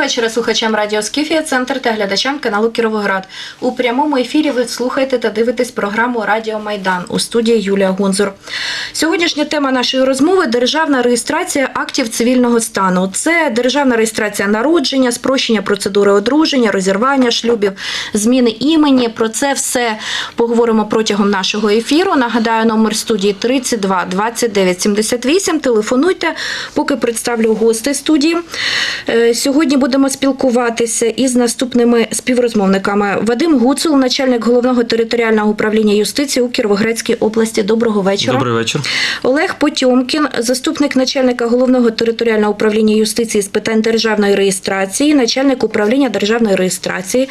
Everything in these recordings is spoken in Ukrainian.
вечора слухачам Радіо Скіфія, центр та глядачам каналу Кіровоград. У прямому ефірі ви слухаєте та дивитесь програму Радіо Майдан у студії Юлія Гунзур. Сьогоднішня тема нашої розмови державна реєстрація актів цивільного стану. Це державна реєстрація народження, спрощення процедури одруження, розірвання шлюбів, зміни імені. Про це все поговоримо протягом нашого ефіру. Нагадаю, номер студії 32 29 78. Телефонуйте, поки представлю гостей студії. Е, Сьогодні будемо спілкуватися із наступними співрозмовниками. Вадим Гуцул, начальник головного територіального управління юстиції у Кіровоградській області. Доброго вечора. Добрий вечір. Олег Потьомкін, заступник начальника головного територіального управління юстиції з питань державної реєстрації, начальник управління державної реєстрації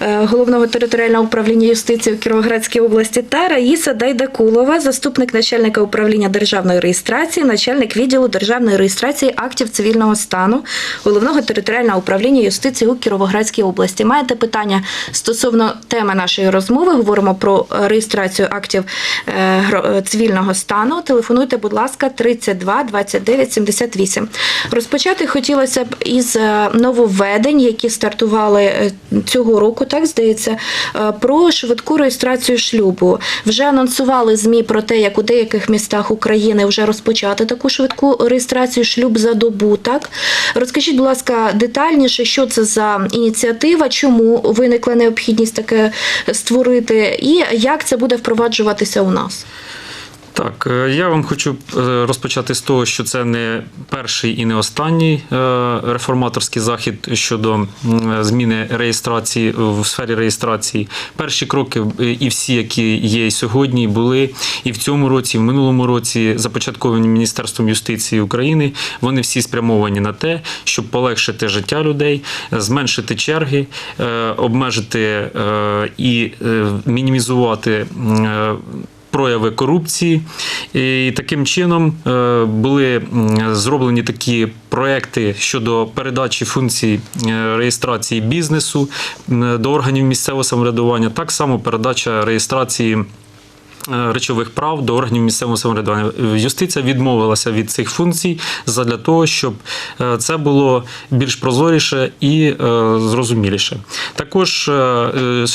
е, головного територіального управління юстиції у Кіровоградській області та Раїса Дайдакулова, заступник начальника управління державної реєстрації, начальник відділу державної реєстрації актів цивільного стану головного територіального управління юстиції у Кіровоградській області. Маєте питання стосовно теми нашої розмови? Говоримо про реєстрацію актів е, е, цивільного стану. Телефонуйте, будь ласка, 32 29 78. Розпочати хотілося б із е, нововведень, які стартували цього року, так здається, про швидку реєстрацію шлюбу. Вже анонсували змі про те, як у деяких містах України вже розпочати таку швидку реєстрацію шлюб за добу. Так розкажіть, будь ласка, детальніше, що це за ініціатива, чому виникла необхідність таке створити, і як це буде впроваджуватися у нас. Так, е, я вам хочу е, розпочати з того, що це не перший і не останній е, реформаторський захід щодо зміни реєстрації в сфері реєстрації. Перші кроки і всі, які є сьогодні, були і в цьому році, і в минулому році започатковані Міністерством юстиції України. Вони всі спрямовані на те, щоб полегшити життя людей, зменшити черги, обмежити і мінімізувати. Прояви корупції. І таким чином е, були зроблені такі проекти щодо передачі функцій е, реєстрації бізнесу до органів місцевого самоврядування, так само передача реєстрації. Е, Речових прав до органів місцевого самоврядування. Юстиція відмовилася від цих функцій задля того, щоб е, це було більш прозоріше і е, зрозуміліше. Також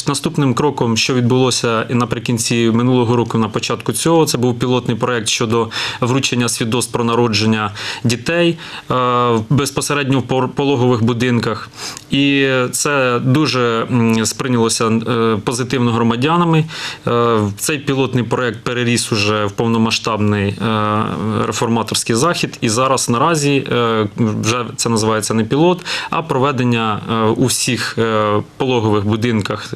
наступним кроком, що відбулося наприкінці минулого року, на початку цього, це був пілотний проект щодо вручення свідоцтв про народження дітей безпосередньо в пологових будинках. І це дуже сприйнялося позитивно громадянами. Цей пілотний проект переріс уже в повномасштабний е, реформаторський захід. І зараз наразі е, вже це називається не пілот, а проведення е, у всіх пологових будинках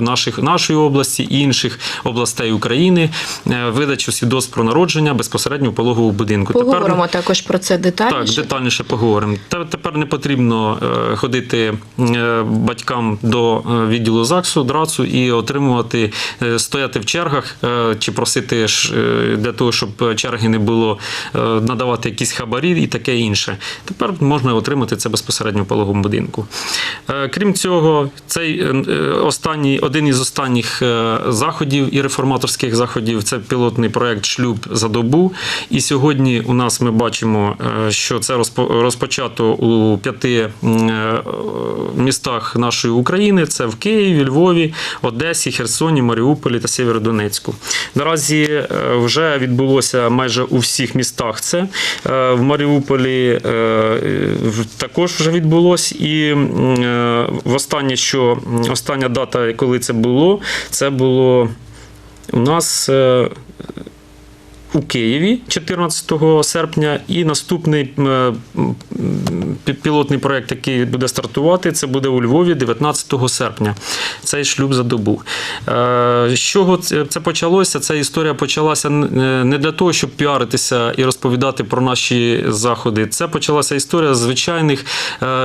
наших, нашої області і інших областей України видачу свідоцтв про народження безпосередньо в пологовому будинку. Поговоримо також про це так, детальніше. детальніше поговоримо. Тепер не потрібно ходити батькам до відділу ЗАГСу, ДРАЦу і отримувати, стояти в чергах чи просити е, для того, щоб черги не було е, надавати якісь хабарі і таке інше. Тепер можна отримати це безпосередньо в пологовому будинку. Е, Крім цього, цей останній один із останніх заходів і реформаторських заходів це пілотний проект Шлюб за добу. І сьогодні у нас ми бачимо, що це розпо- розпочато у п'яти містах нашої України: це в Києві, Львові, Одесі, Херсоні, Маріуполі та Сєвєродонецьку. Наразі е, вже відбулося майже у всіх містах. Це Е, в Маріуполі е, також вже відбулось. І е, що остання дата, коли це було, це було у нас. У Києві 14 серпня, і наступний е, пілотний проект, який буде стартувати, це буде у Львові 19 серпня. Цей шлюб за добу. Е, З чого це почалося? Ця історія почалася е, не для того, щоб піаритися і розповідати про наші заходи. Це почалася історія звичайних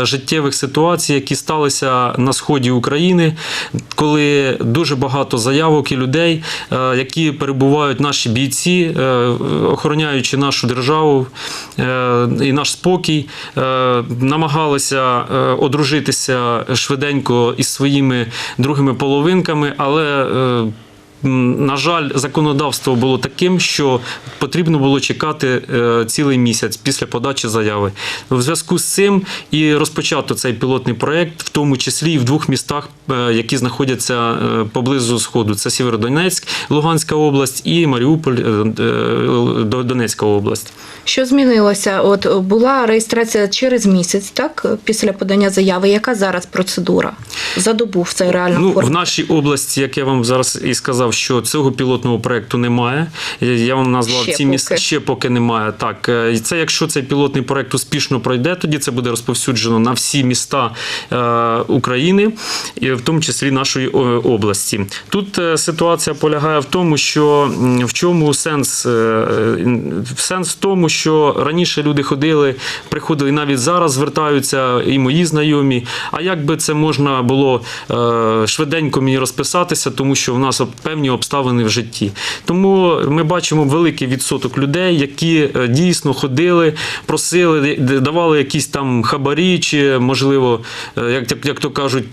життєвих ситуацій, які сталися на сході України, коли дуже багато заявок і людей, які перебувають наші бійці, охороняючи нашу державу е, і наш спокій, е, намагалися е, одружитися швиденько із своїми другими половинками, але на жаль, законодавство було таким, що потрібно було чекати е, цілий місяць після подачі заяви. В зв'язку з цим і розпочато цей пілотний проект, в тому числі і в двох містах, е, які знаходяться е, поблизу сходу. Це Сєвєродонецьк, Луганська область і Маріуполь, Донецька область. Що змінилося? От була реєстрація через місяць, так після подання заяви. Яка зараз процедура за добу в цей реально Ну, в нашій області, як я вам зараз і сказав, що цього пілотного проекту немає. Я вам назвав Ще ці поки. ще поки немає. Так, е, це якщо цей пілотний проект успішно пройде, тоді це буде розповсюджено на всі міста е, України, і в тому числі нашої е, області. Тут е, ситуація полягає в тому, що в чому сенс? Е, е, Сенс в тому, що раніше люди ходили, приходили і навіть зараз звертаються і мої знайомі. А як би це можна було е, швиденько мені розписатися, тому що в нас об- певні обставини в житті. Тому ми бачимо великий відсоток людей, які е, дійсно ходили, просили, давали якісь там хабарі, чи можливо, е, як, як, то кажуть,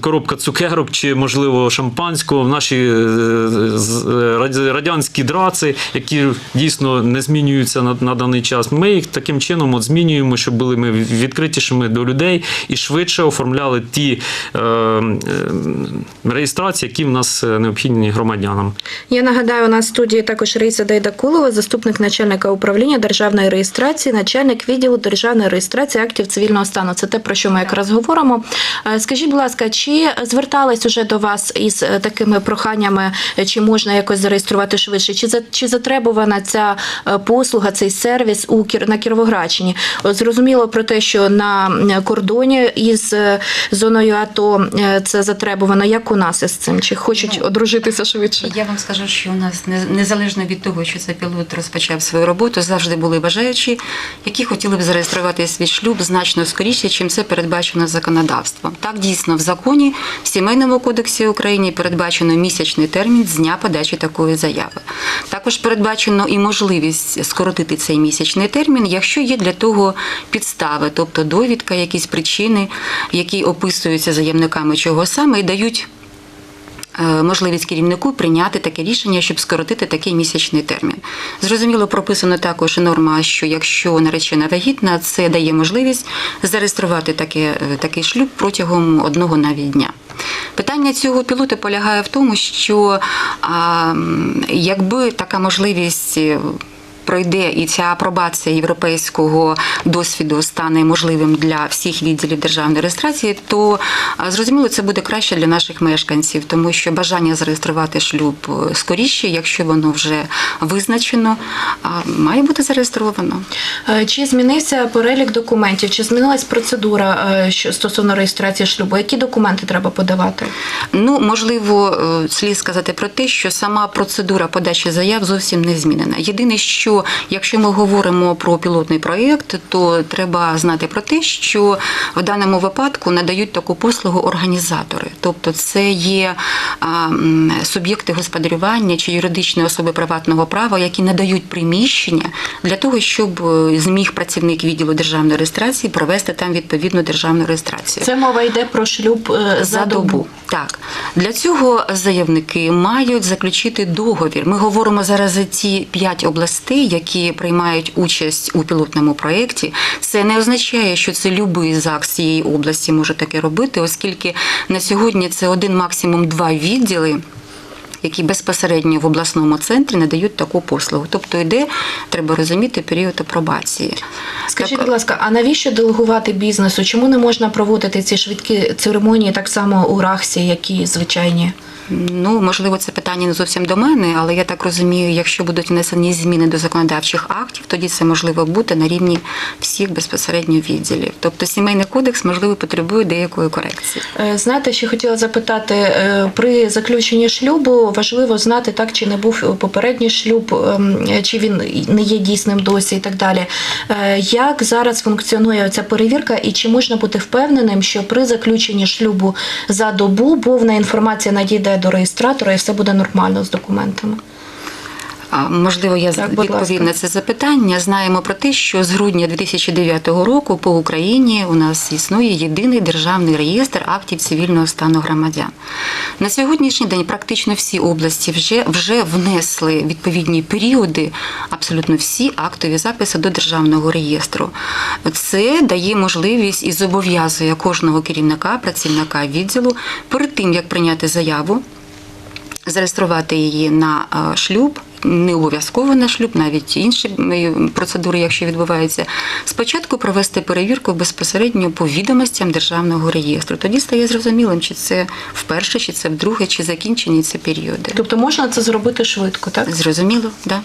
коробка цукерок, чи можливо шампанського в наші е, радянські драци, які дійсно не змінюються на, на даний час. Ми їх таким чином от змінюємо, щоб були ми відкритішими до людей і швидше оформляли ті е, е, реєстрації, які в нас необхідні громадянам. Я нагадаю, у нас в студії також Раїса Дайдакулова, заступник начальника управління державної реєстрації, начальник відділу державної реєстрації актів цивільного стану. Це те, про що ми якраз говоримо. Е, Скажіть, будь ласка, чи звертались уже до вас із е, такими проханнями, е, чи можна якось зареєструвати швидше? Чи за чи затребувана ця послуга, цей сервіс у Кір- на Кіровоградщині? Зрозуміло про те, що на кордоні із зоною АТО це затребувано. Як у нас із цим? Чи хочуть Ну, одружитися швидше? Я вам скажу, що у нас незалежно від того, що цей пілот розпочав свою роботу, завжди були бажаючі, які хотіли б зареєструвати свій шлюб значно скоріше, чим це передбачено законодавством. Так дійсно в законі в сімейному кодексі України передбачено місячний термін з дня подачі такої заяви. Також передбачено і можливість скоротити цей місячний термін, якщо є для того підстави, тобто довідка, якісь причини, які описуються заявниками чого саме, і дають можливість керівнику прийняти таке рішення, щоб скоротити такий місячний термін. Зрозуміло, прописано також норма, що якщо наречена вагітна, це дає можливість зареєструвати таке, е, такий шлюб протягом одного навіть дня. Питання цього пілота полягає в тому, що а, якби така можливість. Пройде і ця апробація європейського досвіду стане можливим для всіх відділів державної реєстрації, то зрозуміло, це буде краще для наших мешканців, тому що бажання зареєструвати шлюб е, скоріше, якщо воно вже визначено, має бути зареєстровано. Е, Чи змінився перелік документів? Чи змінилась процедура е, стосовно реєстрації шлюбу? Які документи треба подавати? Ну, можливо, слід сказати про те, що сама процедура подачі заяв зовсім не змінена. Єдине, що якщо ми говоримо про пілотний проєкт, то треба знати про те, що в даному випадку надають таку послугу організатори, тобто це є суб'єкти господарювання чи юридичні особи приватного права, які надають приміщення для того, щоб е, зміг працівник відділу державної реєстрації провести там відповідну державну реєстрацію Це мова йде про шлюб е, за, добу. Так для цього заявники мають заключити договір. Ми говоримо зараз за ті п'ять областей, які приймають участь у пілотному проєкті. Це не означає, що це любий ЗАГС цієї області може таке робити, оскільки на сьогодні це один максимум два відділи. Які безпосередньо в обласному центрі надають таку послугу, тобто йде, треба розуміти, період апробації. Скажіть, Так, будь ласка, а навіщо делегувати бізнесу? Чому не можна проводити ці швидкі церемонії так само у Рахсі, які звичайні? Ну, можливо, це питання не зовсім до мене, але я так розумію, якщо будуть внесені зміни до законодавчих актів, тоді це можливо бути на рівні всіх безпосередньо відділів. Тобто сімейний кодекс, можливо, потребує деякої корекції. Е, Знаєте, ще хотіла запитати, е, при заключенні шлюбу важливо знати, так чи не був попередній шлюб, ем, чи він не є дійсним досі і так далі. Е, Як зараз функціонує ця перевірка і чи можна бути впевненим, що при заключенні шлюбу за добу повна інформація надійде до реєстратора і все буде нормально з документами? Можливо, я Так, відповім на це запитання. Знаємо про те, що з грудня 2009 року по Україні у нас існує єдиний державний реєстр актів цивільного стану громадян. На сьогоднішній день практично всі області вже, вже внесли відповідні періоди, абсолютно всі актові записи до державного реєстру. Це дає можливість і зобов'язує кожного керівника, працівника відділу перед тим, як прийняти заяву зареєструвати її на е, шлюб. Не обов'язково на шлюб, навіть інші процедури, якщо відбуваються, спочатку провести перевірку безпосередньо по відомостям державного реєстру. Тоді стає зрозумілим, чи це вперше, чи це вдруге, чи закінчені ці періоди. Тобто можна це зробити швидко, так? Зрозуміло, да.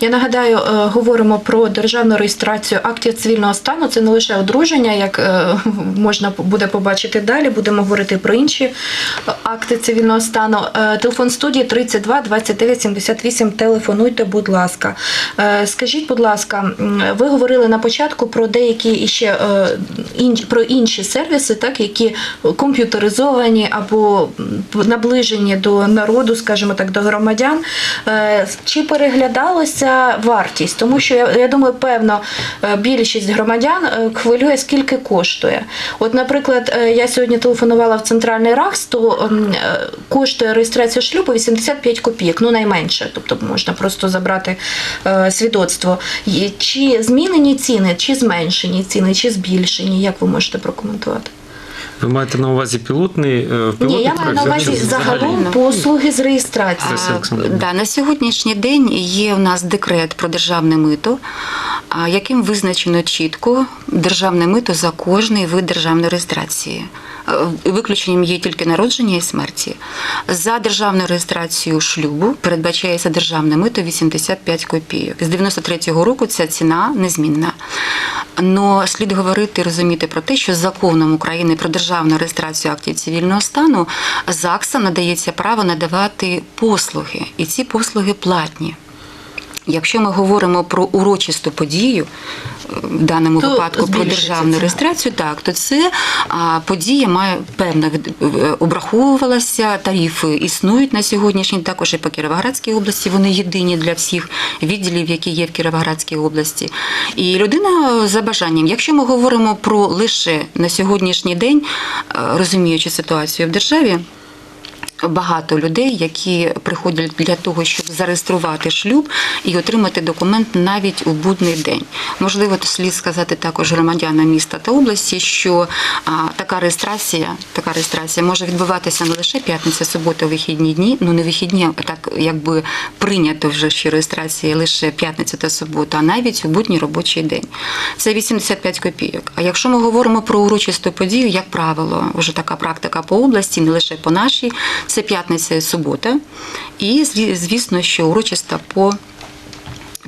Я нагадаю, е, говоримо про державну реєстрацію актів цивільного стану. Це не лише одруження, як е, можна буде побачити далі. Будемо говорити про інші е, акти цивільного стану. Телефон студії 32 29 78. Телефонуйте, будь ласка. Скажіть, будь ласка, ви говорили на початку про деякі іще про інші сервіси, так які комп'ютеризовані або наближені до народу, скажімо так, до громадян. Чи переглядалася вартість? Тому що я, я думаю, певно, е, більшість громадян е, хвилює, скільки коштує. От, наприклад, е, я сьогодні телефонувала в центральний РАКС, то коштує реєстрація шлюбу 85 копійок, ну найменше, тобто можна просто забрати свідоцтво. Чи змінені ціни, чи зменшені ціни, чи збільшені? Як ви можете прокоментувати? Ви маєте на увазі пілотний, е, пілотний Ні, я маю проект, на увазі чи загалом взагалі? послуги з реєстрації. Да, на сьогоднішній день є у нас декрет про державне мито, а, яким визначено чітко державне мито за кожний вид державної реєстрації. Е, Виключенням є тільки народження і смерті. За державну реєстрацію шлюбу передбачається державне мито 85 копійок. З 93-го року ця ціна незмінна. Но слід говорити і розуміти про те, що законом України про державну реєстрацію актів цивільного стану ЗАГСа надається право надавати послуги, і ці послуги платні. Якщо ми говоримо про урочисту подію, в даному То випадку про державну ціна. реєстрацію, так то це а, подія має певно е, обраховувалася. Тарифи існують на сьогоднішній також і по Кіровоградській області. Вони єдині для всіх відділів, які є в Кіровоградській області. І людина за бажанням, якщо ми говоримо про лише на сьогоднішній день, е, розуміючи ситуацію в державі. Багато людей, які приходять для того, щоб зареєструвати шлюб і отримати документ навіть у будний день. Можливо, то слід сказати також громадянам міста та області, що а, така реєстрація, така реєстрація може відбуватися не лише п'ятниця, субота, вихідні дні, ну не вихідні, а так якби прийнято вже що реєстрація лише п'ятниця та субота, а навіть у будній робочий день. Це 85 копійок. А якщо ми говоримо про урочисту подію, як правило, вже така практика по області, не лише по нашій, це п'ятниця і субота. І зві- звісно, що урочиста по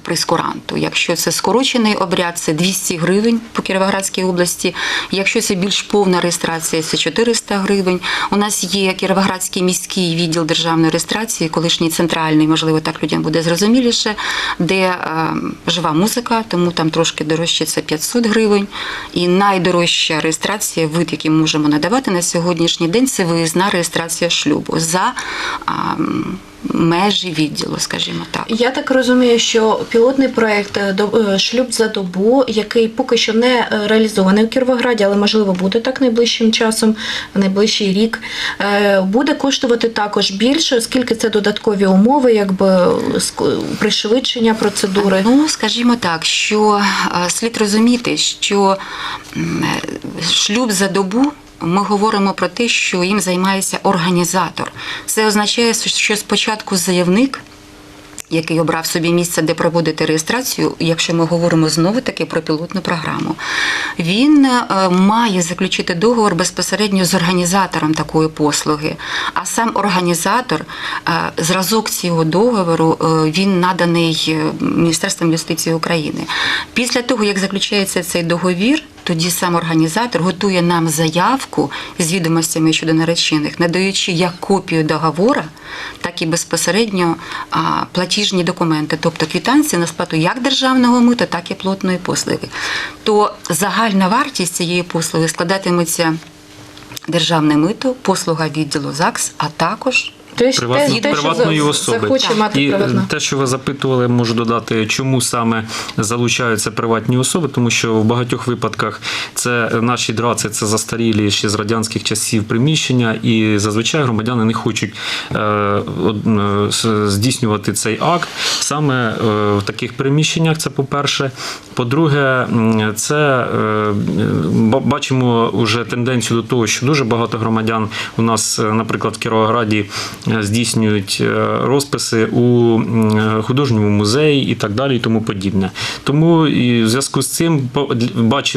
прескуранту. Якщо це скорочений обряд, це 200 гривень по Кіровоградській області. Якщо це більш повна реєстрація, це 400 гривень. У нас є Кіровоградський міський відділ державної реєстрації, колишній центральний, можливо, так людям буде зрозуміліше, де е, жива музика, тому там трошки дорожче це 500 гривень. І найдорожча реєстрація, вид, який можемо надавати на сьогоднішній день, це виїзна реєстрація шлюбу за межі відділу, скажімо так. Я так розумію, що пілотний проект е, е, шлюб за добу, який поки що не е, реалізований в Кіровограді, але можливо буде так найближчим часом, найближчий рік, буде коштувати також більше, оскільки це додаткові умови, якби пришвидшення процедури. Ну, скажімо так, що слід розуміти, що шлюб за добу. Ми говоримо про те, що їм займається організатор. Це означає, що спочатку заявник, який обрав собі місце, де проводити реєстрацію, якщо ми говоримо знову таки про пілотну програму, він е, має заключити договор безпосередньо з організатором такої послуги. А сам організатор, е, зразок цього договору, е, він наданий Міністерством юстиції України. Після того, як заключається цей договір, тоді сам організатор готує нам заявку з відомостями щодо наречених, надаючи як копію договора, так і безпосередньо платіжні документи, тобто квитанції на сплату як державного мита, так і платної послуги. То загальна вартість цієї послуги складатиметься державне мито, послуга відділу ЗАГС, а також Тобто приватно- те- те, що приватної особи. захоче мати І приватну. те, що ви запитували, можу додати, чому саме залучаються приватні особи, тому що в багатьох випадках це наші драци, це застарілі ще з радянських часів приміщення, і зазвичай громадяни не хочуть е, од- е, здійснювати цей акт саме е, в таких приміщеннях. Це по-перше. По-друге, це е, бачимо вже тенденцію до того, що дуже багато громадян у нас, е, наприклад, в Кіровограді е, здійснюють е, розписи у художньому музеї і так далі, і тому подібне. Тому і в зв'язку з цим,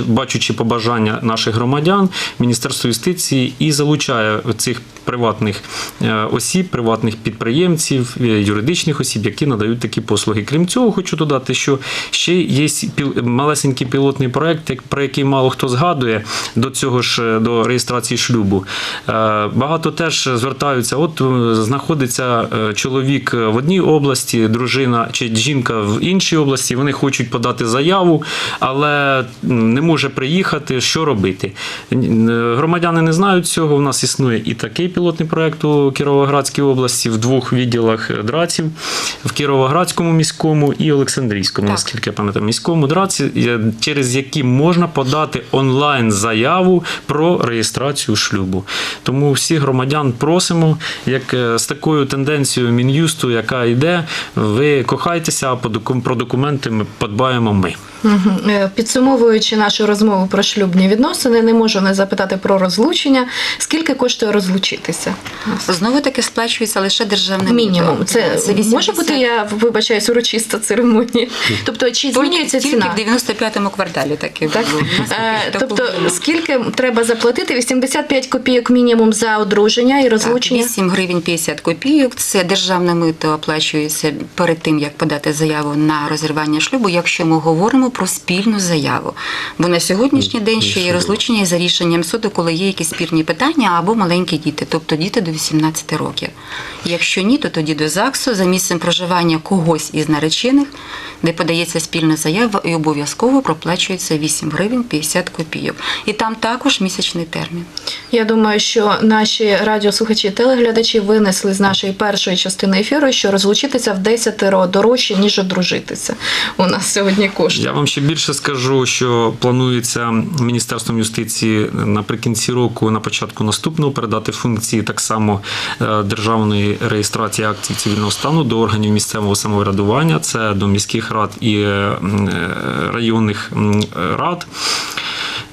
бачучи побажання наших громадян, Міністерство юстиції і залучає цих приватних е, осіб, приватних підприємців, е, юридичних осіб, які надають такі послуги. Крім цього, хочу додати, що ще є малесенький пілотний проект, про який мало хто згадує до цього ж е, до реєстрації шлюбу. Е, Багато теж звертаються. От е, знаходиться е, чоловік в одній області, дружина чи жінка в іншій області. Вони хочуть подати заяву, але не може приїхати. Що робити? Е, Громадяни не знають цього. У нас існує і такий пілотний проект у Кіровоградській області в двох відділах е, драців в Кіровоградському міському і Олександрійському, Так. наскільки я пам'ятаю, міському драці, е, через які можна подати онлайн заяву про реєстрацію шлюбу. Тому всіх громадян просимо, як е, з такою тенденцією мін'юсту, яка йде, ви кохайтеся, а про документи ми подбаємо ми. Е, Підсумовуючи нашу розмову про шлюбні відносини, не можу не запитати про розлучення. Скільки коштує розлучитися? Знову таки сплачується лише державне Мінімум. мито. Це, може бути, я вибачаюсь, урочиста церемонія. Тобто, чи змінюється тільки ціна? в 95-му кварталі таке Так? Е, Тобто, скільки треба заплатити? 85 копійок мінімум за одруження і Так, розлучення? 8 гривень 50 копійок. Це державне мито оплачується перед тим, як подати заяву на розірвання шлюбу, якщо ми говоримо про спільну заяву. Бо на сьогоднішній день ще є розлучення за рішенням суду, коли є якісь спірні питання або маленькі діти, тобто діти до 18 років. Якщо ні, то тоді до ЗАГСу за місцем проживання когось із наречених, де подається спільна заява і обов'язково проплачується 8 гривень 50 копійок. І там також місячний термін. Я думаю, що наші радіослухачі і телеглядачі винесли з нашої першої частини ефіру, що розлучитися в 10 дорожче, ніж одружитися. У нас сьогодні коштує. Вам ще більше скажу, що планується Міністерством юстиції наприкінці року, на початку наступного, передати функції так само е, державної реєстрації актів цивільного стану до органів місцевого самоврядування, це до міських рад і е, районних рад.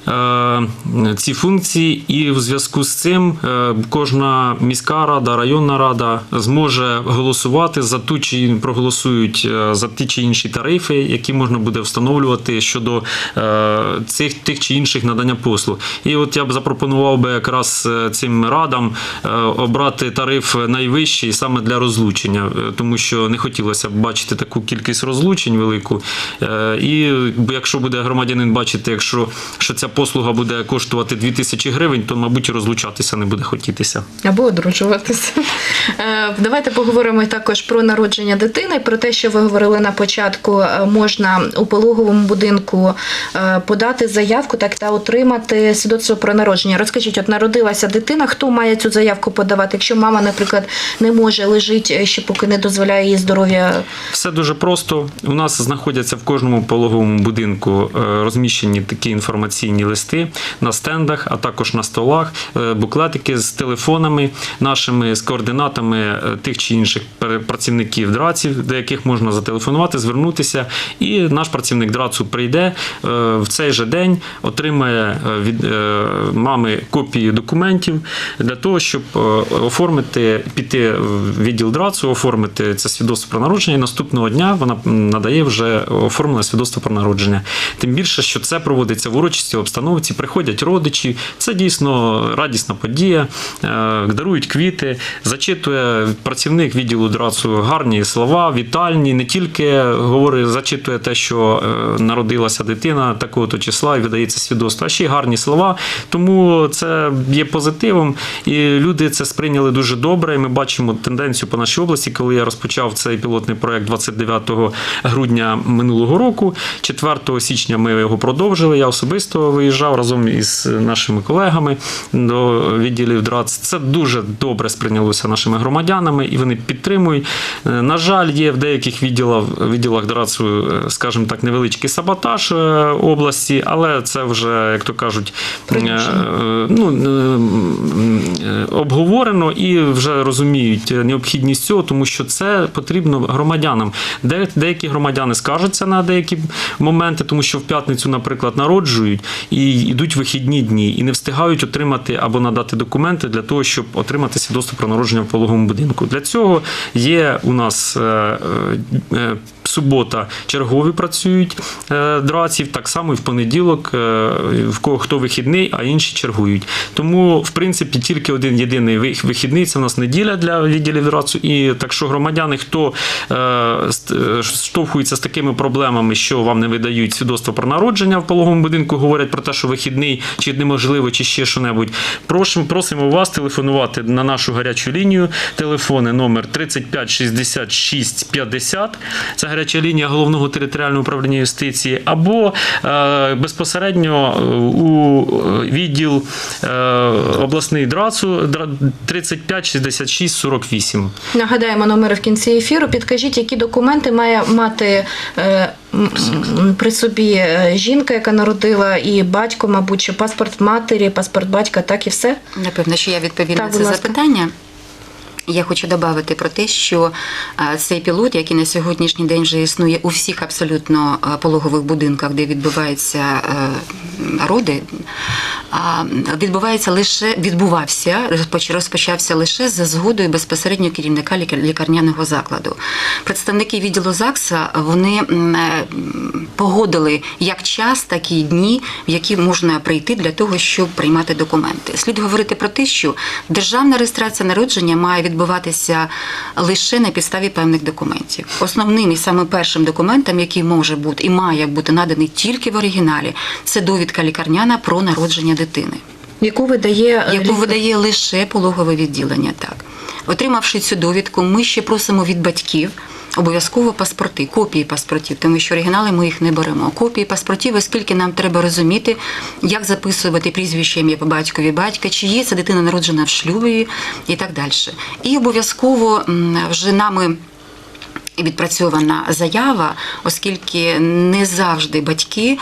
Е, Ці функції, і в зв'язку з цим е, кожна міська рада, районна рада зможе голосувати за ту чи проголосують е, за ті чи інші тарифи, які можна буде встановлювати щодо цих тих чи інших надання послуг. І от я б запропонував би якраз цим радам обрати тариф найвищий саме для розлучення, тому що не хотілося б бачити таку кількість розлучень велику. І якщо буде громадянин бачити, якщо що ця послуга буде коштувати 2000 гривень, то мабуть і розлучатися не буде хотітися. Або одружуватися. Е, Давайте поговоримо також про народження дитини, про те, що ви говорили на початку. е, Можна у пологовому будинку е, подати заявку так та отримати свідоцтво про народження. Розкажіть, от народилася дитина, хто має цю заявку подавати? Якщо мама, наприклад, не може лежить ще поки не дозволяє її здоров'я. Все дуже просто. У нас знаходяться в кожному пологовому будинку розміщені такі інформаційні листи на стендах, а також на столах, е, буклетики з телефонами нашими, з координатами е, тих чи інших працівників драців, до яких можна зателефонувати, звернутися. І наш працівник драцу прийде е, в цей же день, отримає від мами копії документів для того, щоб оформити, піти в відділ драцу, оформити це свідоцтво про народження. І наступного дня вона надає вже оформлене свідоцтво про народження. Тим більше, що це проводиться в урочистій обстановці, приходять родичі. Це дійсно радісна подія. Е, Дарують квіти, зачитує працівник відділу драцу гарні слова, вітальні, не тільки говорить, зачитує те, що е, народилася дитина такого-то числа і видається свідоцтво, а ще й гарні слова. Тому це є позитивом, і люди це сприйняли дуже добре. І ми бачимо тенденцію по нашій області, коли я розпочав цей пілотний проект 29 грудня минулого року. 4 січня ми його продовжили. Я особисто виїхав виїжджав разом із нашими колегами до відділів ДРАЦ. Це дуже добре сприйнялося нашими громадянами, і вони підтримують. Е, На жаль, є в деяких відділах, відділах ДРАЦу, е, скажімо так, невеличкий саботаж е, області, але це вже, як то кажуть, ну, обговорено і вже розуміють необхідність цього, тому що це потрібно громадянам. Де, деякі громадяни скаржаться на деякі моменти, тому що в п'ятницю, наприклад, народжують і йдуть вихідні дні і не встигають отримати або надати документи для того, щоб отримати свідоцтво про народження в пологовому будинку. Для цього є у нас е, е, субота чергові працюють е, драців, так само і в понеділок, е, в кого хто вихідний, а інші чергують. Тому, в принципі, тільки один єдиний вихідний це у нас неділя для відділів драцу. І так що громадяни, хто е, штовхується з такими проблемами, що вам не видають свідоцтво про народження в пологовому будинку, говорять про те, що вихідний чи неможливо, чи ще що-небудь. Просимо вас телефонувати на нашу гарячу лінію. Телефони номер 35 66 50. Це гаряча лінія головного територіального управління юстиції, або е, безпосередньо е, у відділ е, обласний драцу дра- 35 66 48. Нагадаємо номери в кінці ефіру. Підкажіть, які документи має мати при собі жінка, яка народила, і батько, мабуть, чи паспорт матері, паспорт батька, так і все. Напевно, що я відповім на це ласка. запитання. Я хочу додати про те, що е, цей пілот, який на сьогоднішній день вже існує у всіх абсолютно е, пологових будинках, де відбуваються е, роди, відбувається лише відбувався, розпоч- розпочався лише за згодою безпосередньо керівника лікарняного закладу. Представники відділу ЗАГСа вони погодили як час, так і дні, в які можна прийти для того, щоб приймати документи. Слід говорити про те, що державна реєстрація народження має відбуватися лише на підставі певних документів. Основним і саме першим документом, який може бути і має бути наданий тільки в оригіналі, це довідка лікарняна про народження дитини Яку видає е, яку видає лише пологове відділення. Так, отримавши цю довідку, ми ще просимо від батьків. Обов'язково паспорти, копії паспортів, тому що оригінали ми їх не беремо. Копії паспортів, оскільки нам треба розуміти, як записувати прізвище ім'я по батькові батька, чи є ця дитина народжена в шлюбі і так далі. І обов'язково вже нами відпрацьована заява, оскільки не завжди батьки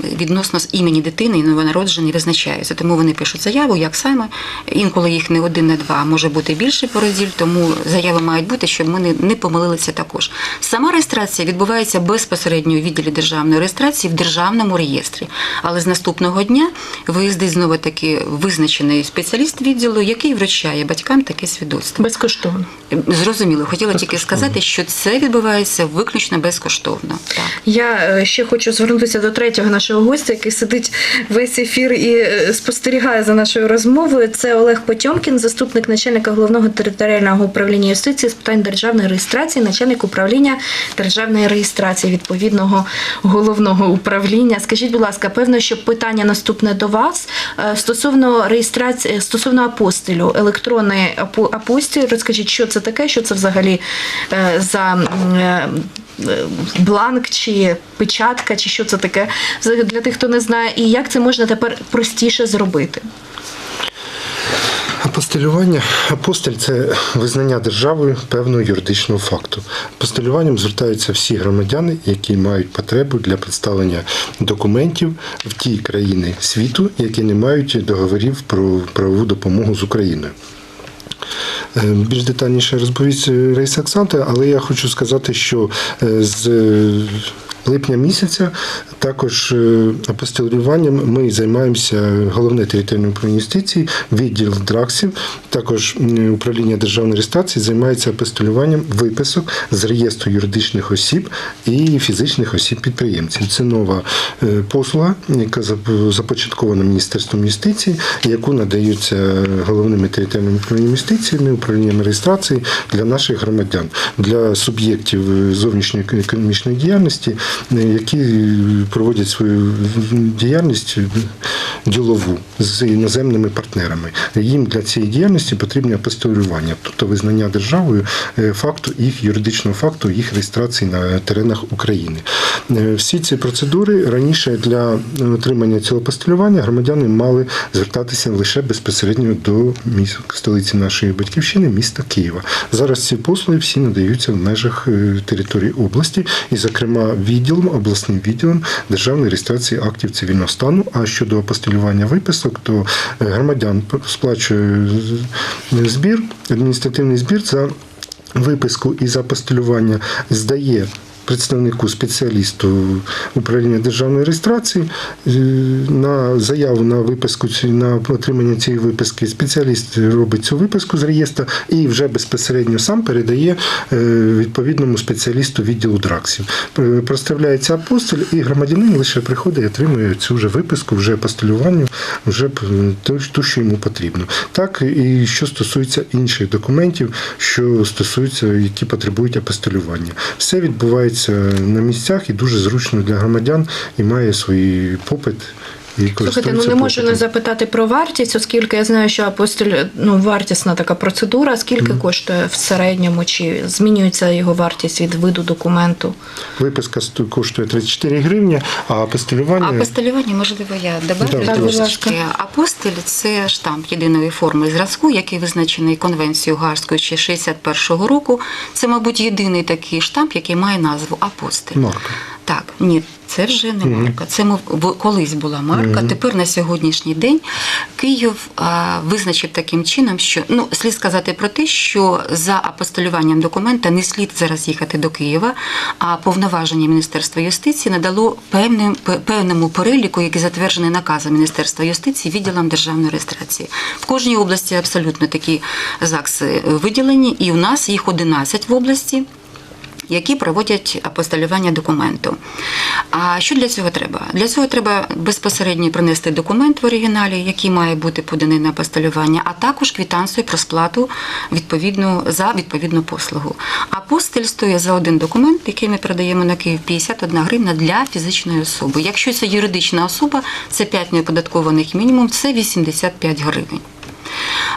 відносно з імені дитини і новонароджені визначаються. Тому вони пишуть заяву, як саме. Інколи їх не один, не два, може бути більше породіль, тому заяви мають бути, щоб ми не, помилилися також. Сама реєстрація відбувається безпосередньо у відділі державної реєстрації в державному реєстрі. Але з наступного дня виїздить знову таки визначений спеціаліст відділу, який вручає батькам таке свідоцтво. безкоштовно. Зрозуміло, хотіла тільки сказати, що це відбувається виключно безкоштовно. Так. Я е, ще хочу звернутися до третього нашого гостя, який сидить весь ефір і е, спостерігає за нашою розмовою. Це Олег Потьомкін, заступник начальника головного територіального управління юстиції з питань державної реєстрації, начальник управління державної реєстрації відповідного головного управління. Скажіть, будь ласка, певно, що питання наступне до вас Е, стосовно реєстрації стосовно апостилю, електронний апо- апостиль. Розкажіть, що це таке, що це взагалі за м, е, е, бланк чи печатка, чи що це таке для тих, хто не знає, і як це можна тепер простіше зробити. Апостилювання апостиль це визнання державою певного юридичного факту. Апостилюванням звертаються всі громадяни, які мають потребу для представлення документів в ті країни світу, які не мають договорів про правову допомогу з Україною. Е, Більш детальніше розповість Рейс Оксанта, але я хочу сказати, що е, з липня місяця. Також е, апостилюванням ми займаємося головне територіальне управління юстиції, відділ драксів, також управління державної реєстрації займається апостилюванням виписок з реєстру юридичних осіб і фізичних осіб підприємців. Це нова е, послуга, яка зап- започаткована Міністерством юстиції, яку надаються головними територіальними управліннями юстиції управлінням реєстрації для наших громадян, для суб'єктів е, зовнішньої економічної діяльності, які проводять свою діяльність ділову з іноземними партнерами. Їм для цієї діяльності потрібне апостолювання, тобто визнання державою е, факту їх юридичного факту їх реєстрації на теренах України. Е, Всі ці процедури раніше для отримання цього апостолювання громадяни мали звертатися лише безпосередньо до міс- столиці нашої батьківщини, міста Києва. Зараз ці послуги всі надаються в межах е, території області, і, зокрема, відділом, обласним відділом державної реєстрації актів цивільного стану. А щодо апостолювання виписок, то е, громадян сплачує збір, адміністративний збір за виписку і за апостолювання здає представнику спеціалісту управління державної реєстрації е, на заяву на виписку на отримання цієї виписки. Спеціаліст робить цю виписку з реєстра і вже безпосередньо сам передає е, відповідному спеціалісту відділу драксів. Е, Проставляється апостоль, і громадянин лише приходить і отримує цю вже виписку, вже апостолюванню, вже ту, що йому потрібно. Так і що стосується інших документів, що стосуються, які потребують апостолювання. Все відбувається на місцях і дуже зручно для громадян і має свій попит. І Слухайте, ну не можу не запитати про вартість, оскільки я знаю, що апостоль ну вартісна така процедура. Скільки коштує в середньому, чи змінюється його вартість від виду документу? Виписка коштує 34 гривні, а апостолювання А постелювання, можливо, я добавлю будь ласка. Апостиль це штамп єдиної форми зразку, який визначений Конвенцією Гарською ще 61-го року. Це, мабуть, єдиний такий штамп, який має назву апостиль. марка. Так, ні, це вже не марка. Це мов колись була марка. Тепер на сьогоднішній день Київ а, визначив таким чином, що ну слід сказати про те, що за апостолюванням документа не слід зараз їхати до Києва, а повноваження Міністерства юстиції надало певним певному переліку, який затверджений наказом Міністерства юстиції відділом державної реєстрації. В кожній області абсолютно такі ЗАГСи виділені, і у нас їх 11 в області які проводять апостолювання документу. А що для цього треба? Для цього треба безпосередньо принести документ в оригіналі, який має бути поданий на апостолювання, а також квитанцію про сплату відповідну за відповідну послугу. Апостиль стоїть за один документ, який ми передаємо на Київ 51 гривна для фізичної особи. Якщо це юридична особа, це 5 неоподаткованих мінімум, це 85 гривень.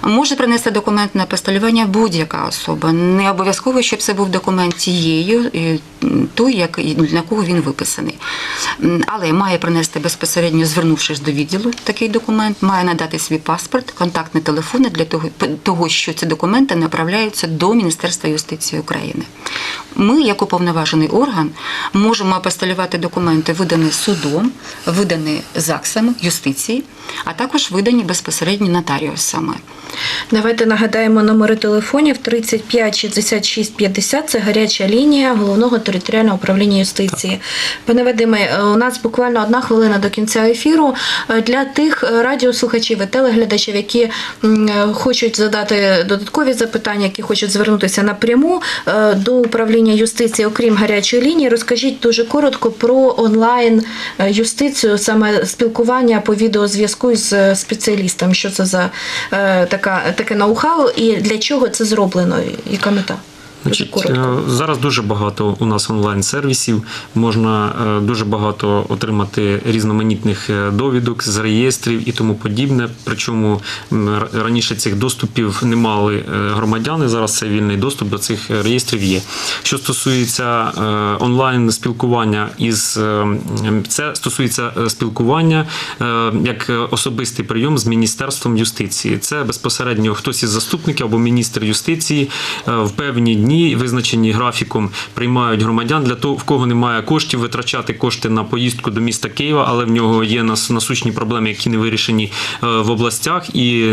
Може принести документ на апостолювання будь-яка особа. Не обов'язково, щоб це був документ тією, е, той, як, на кого він виписаний. Але має принести безпосередньо, звернувшись до відділу, такий документ, має надати свій паспорт, контактні телефони для того, того, що ці документи направляються до Міністерства юстиції України. Ми, як уповноважений орган, можемо апостолювати документи, видані судом, видані ЗАГСами юстиції, а також видані безпосередньо нотаріусами. Давайте нагадаємо номери телефонів 35 66 50 – це гаряча лінія головного територіального управління юстиції. Пане Вадиме, е, у нас буквально одна хвилина до кінця ефіру. Е, Для тих е, радіослухачів і телеглядачів, які хочуть задати додаткові запитання, які хочуть звернутися напряму до управління юстиції, окрім гарячої лінії, розкажіть дуже коротко про онлайн юстицію, саме спілкування по відеозв'язку з спеціалістом. Що це за така, таке ноу-хау і для чого це зроблено? Яка мета? Значить, е, зараз дуже багато у нас онлайн-сервісів. Можна е, дуже багато отримати різноманітних е, довідок з реєстрів і тому подібне. Причому раніше цих доступів не мали громадяни. Зараз це вільний доступ до цих реєстрів є. Що стосується онлайн спілкування із це стосується спілкування як особистий прийом з міністерством юстиції. Це безпосередньо хтось із заступників або міністр юстиції в певні дні, визначені графіком, приймають громадян для того, в кого немає коштів, витрачати кошти на поїздку до міста Києва, але в нього є нас- насущні проблеми, які не вирішені е, в областях. І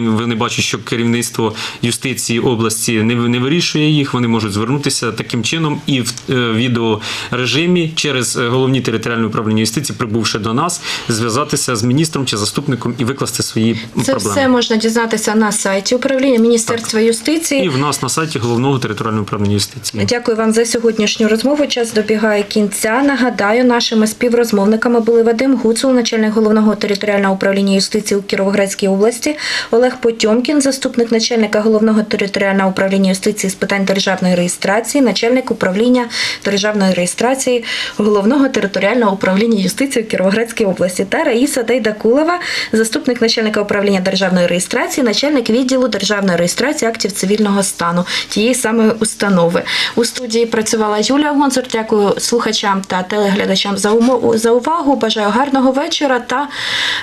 вони бачать, що керівництво юстиції області не, не вирішує їх. Вони можуть звернутися таким чином і в е, відеорежимі через е, головні територіальні управління юстиції, прибувши до нас, зв'язатися з міністром чи заступником і викласти свої Це проблеми. все можна дізнатися на сайті управління Міністерства юстиції. І в нас на сайті головного територіального територіального управління юстиції. Дякую вам за сьогоднішню розмову. Час добігає кінця. Нагадаю, нашими співрозмовниками були Вадим Гуцул, начальник головного територіального управління юстиції у Кіровоградській області, Олег Потьомкін, заступник начальника головного територіального управління юстиції з питань державної реєстрації, начальник управління державної реєстрації головного територіального управління юстиції у Кіровоградській області та Раїса Дейдакулова, заступник начальника управління державної реєстрації, начальник відділу державної реєстрації актів цивільного стану тієї самої установи. У студії працювала Юлія Гонцур. Дякую слухачам та телеглядачам за умову за увагу. Бажаю гарного вечора та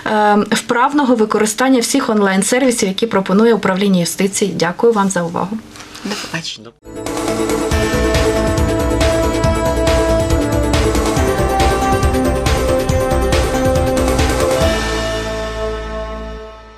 е, вправного використання всіх онлайн-сервісів, які пропонує управління юстиції. Дякую вам за увагу. До побачення.